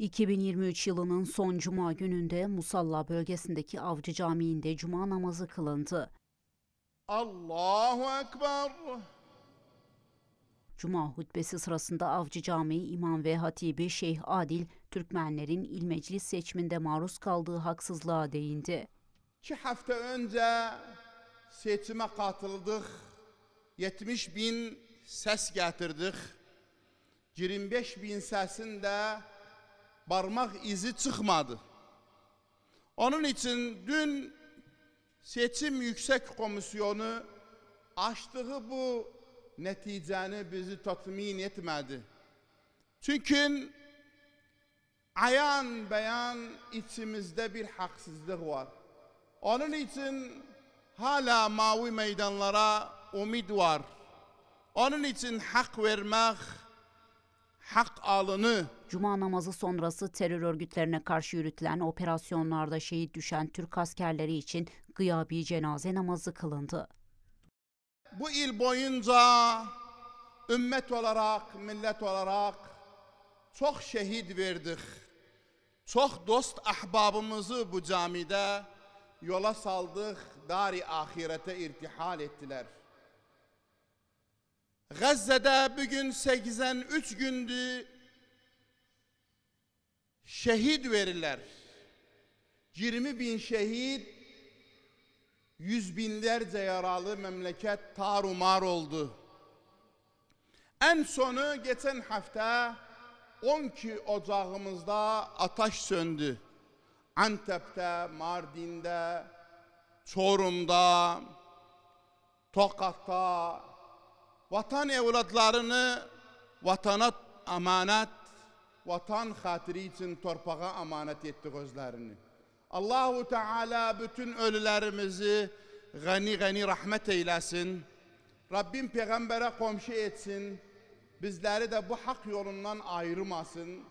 2023 yılının son cuma gününde Musalla bölgesindeki Avcı Camii'nde cuma namazı kılındı. Allahu Ekber. Cuma hutbesi sırasında Avcı Camii İmam ve Hatibi Şeyh Adil, Türkmenlerin il meclis seçiminde maruz kaldığı haksızlığa değindi. İki hafta önce seçime katıldık. 70 bin ses getirdik. 25 bin sesin de parmak izi çıkmadı. Onun için dün Seçim Yüksek Komisyonu açtığı bu neticeni bizi tatmin etmedi. Çünkü ayan beyan içimizde bir haksızlık var. Onun için hala mavi meydanlara umid var. Onun için hak vermek, hak alını Cuma namazı sonrası terör örgütlerine karşı yürütülen operasyonlarda şehit düşen Türk askerleri için gıyabi cenaze namazı kılındı. bu il boyunca ümmet olarak, millet olarak çok şehit verdik. Çok dost ahbabımızı bu camide yola saldık, dari ahirete irtihal ettiler. Gazze'de bugün 83 gündü şehit verirler. 20 bin şehit, yüz binlerce yaralı memleket tarumar oldu. En sonu geçen hafta 12 ocağımızda ateş söndü. Antep'te, Mardin'de, Çorum'da, Tokat'ta vatan evlatlarını vatana emanet, vatan hatiri için torpağa emanet etti gözlerini. Allahu Teala bütün ölülerimizi gani gani rahmet eylesin. Rabbim peygambere komşu etsin. Bizleri de bu hak yolundan ayırmasın.